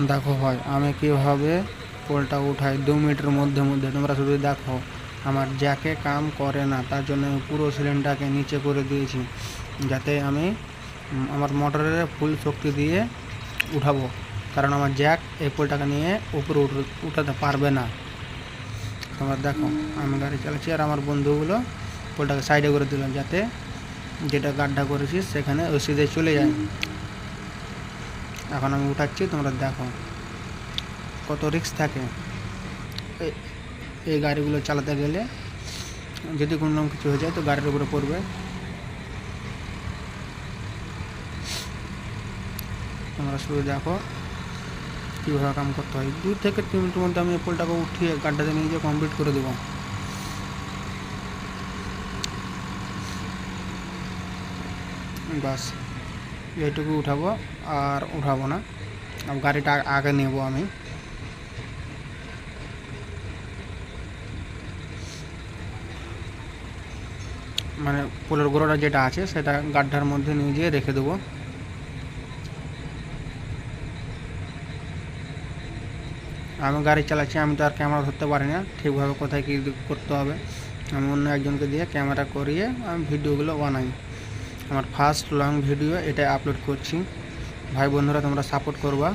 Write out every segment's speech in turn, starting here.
দেখো ভাই, আমি কীভাবে পোলটা উঠাই? দু মিনিটের মধ্যে মধ্যে তোমরা শুধু দেখো। আমার জ্যাকে কাম করে না, তার জন্য আমি পুরো সিলিন্ডারকে নিচে করে দিয়েছি, যাতে আমি আমার মোটরের ফুল শক্তি দিয়ে উঠাবো। কারণ আমার জ্যাক এই পোলটাকে নিয়ে উপরে উঠ- উঠাতে পারবে না। তোমরা দেখো, আমি গাড়ি চালাচ্ছি আর আমার বন্ধুগুলো পোলটাকে সাইডে করে দিলাম, যাতে যেটা গাড্ডা করেছি সেখানে ওই চলে যায়। এখন আমি উঠাচ্ছি, তোমরা দেখো কত রিস্ক থাকে। এই গাড়িগুলো চালাতে গেলে যদি কোনো রকম কিছু হয়ে যায় তো গাড়ির উপরে পড়বে। তোমরা শুধু দেখো কীভাবে কাম করতে হয়। দু থেকে তিন মিনিটের মধ্যে আমি পোলটাকে উঠিয়ে গাড্ডাতে নিয়ে গিয়ে কমপ্লিট করে দেবো। বাস। এইটুকু উঠাবো আর উঠাবো না। গাড়িটা আগে নেব আমি। মানে পোলের গোড়াটা যেটা আছে সেটা গাড্ডার মধ্যে নিয়ে গিয়ে রেখে দেবো। আমি গাড়ি চালাচ্ছি, আমি তো আর ক্যামেরা ধরতে পারি না। ঠিকভাবে কোথায় কী করতে হবে? আমি অন্য একজনকে দিয়ে ক্যামেরা করিয়ে আমি ভিডিওগুলো বানাই। আমার ফার্স্ট লং ভিডিও এটা আপলোড করছি। ভাই বন্ধুরা, তোমরা সাপোর্ট করবা।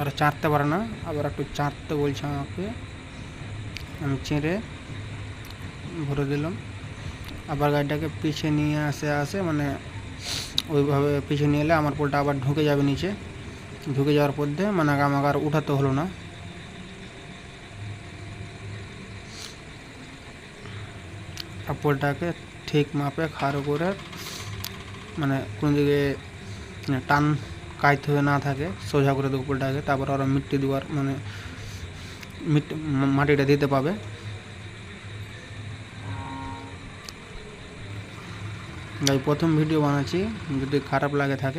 ওরা চাঁদতে পারে না, আবার একটু চাঁদতে বলছে আমাকে। আমি চেঁড়ে ভরে দিলাম। আবার গাড়িটাকে পিছিয়ে নিয়ে আসে আসে মানে ওইভাবে পিছিয়ে নিয়ে এলে আমার পোলটা আবার ঢুকে যাবে নিচে। ঢুকে যাওয়ার পর দিয়ে মানে আমাকে আর উঠাতে হলো না। পোলটাকে ঠিক মাপে খাড়ো করে মানে কোনো দিকে মানে টান কাইতে হয়ে না থাকে, সোজা করে দেবো পোলটাকে, তারপর ওরা মিট্টি দেওয়ার মানে মিট্টি মা- মাটিটা দিতে পাবে। এই প্রথম ভিডিও বানাচ্ছি যদি খারাপ লাগে থাকে।